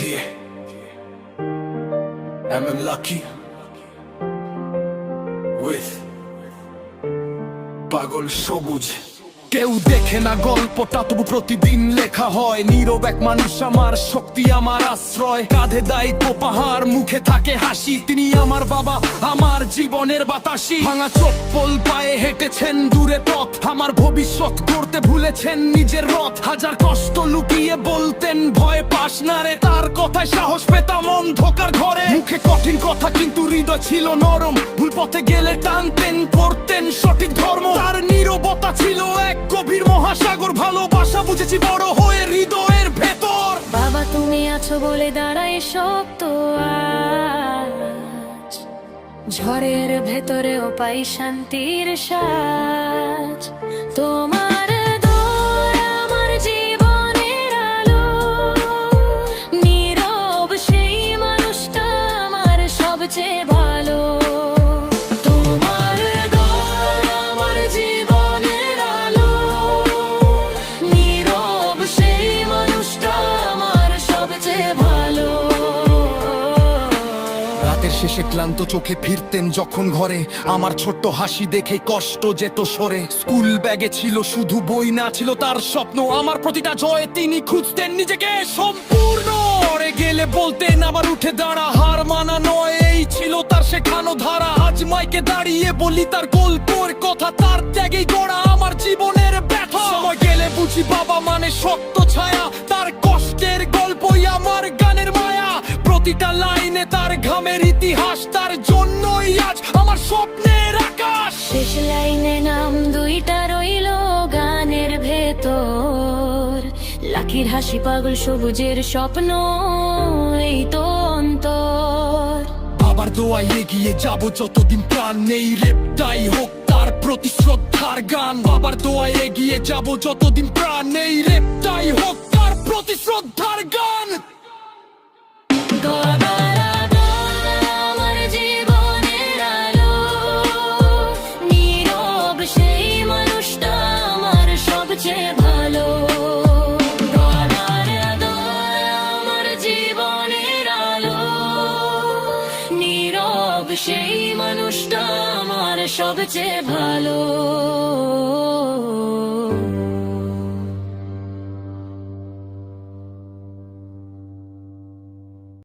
Yeah. I'm lucky? With পাগল সবুজ কেউ দেখে না গল্পটা, তবু প্রতিদিন লেখা হয় নীরব এক মানুষ, আমার শক্তি, আমার আশ্রয় কাঁধে দায়িত্ব, পাহাড়, মুখে থাকে হাসি তিনি আমার বাবা, আমার জীবনের বাতাসি। ভাঙা চপ্পল পায়ে হেঁটেছেন দূরে পথ। আমার ভবিষ্যৎ করতে ভুলেছেন নিজের রথ। হাজার কষ্ট লুকিয়ে বলতেন, ভয় পাস না রে। তার কথায় সাহস পেতাম অন্ধকার ঘরে। মুখে কঠিন কথা কিন্তু হৃদয় ছিল নরম। ভুল পথে গেলে টানতেন, পড়তেন সঠিক ধর্ম। তার নীরবতা ছিল এক গভীর মহাসাগর। ভালোবাসা বুঝেছি বড় হয়ে হৃদয়ের ভেতর। বাবা, তুমি আছো বলে দাঁড়াই শক্ত আজ ঝড়ের ভেতরেও পাই শান্তির সাজ। তোমার রাতের শেষে ক্লান্ত চোখে ফিরতেন যখন ঘরে। আমার ছোট্ট হাসি দেখে কষ্ট যেত সরে। স্কুল ব্যাগে ছিল, শুধু বই না ছিল তার স্বপ্ন। আমার প্রতিটা জয়ে তিনি খুঁজতেন নিজেকে সম্পূর্ণ। গেলে বলতেন, আবার উঠে দাঁড়া, হার মানা নয়। এই ছিল তার শেখানো ধারা। আজ মাইকে দাঁড়িয়ে বলি, তার গল্পের কথা, তার ত্যাগেই গড়া আমার জীবনের ব্যথা। সময় গেলে বুঝি বাবা মানে শক্ত প্রতিটা লাইনে তার ঘামের ইতিহাস তার জন্যই আজ আমার স্বপ্নের আকাশ। শেষ লাইনে নাম দুইটা রইল গানের ভেতর। লাকির হাসি পাগল সবুজের স্বপ্ন এই তো অন্তর। আবার দোয়াই এগিয়ে যাব যতদিন প্রাণ নেই রেপটাই হোক তার প্রতি শ্রদ্ধার গান। আবার দোয়াই এগিয়ে যাব যতদিন প্রাণ নেই রেপটাই হোক তার প্রতি শ্রদ্ধার গান। সেই মানুষটা আমার সবচেয়ে ভালো।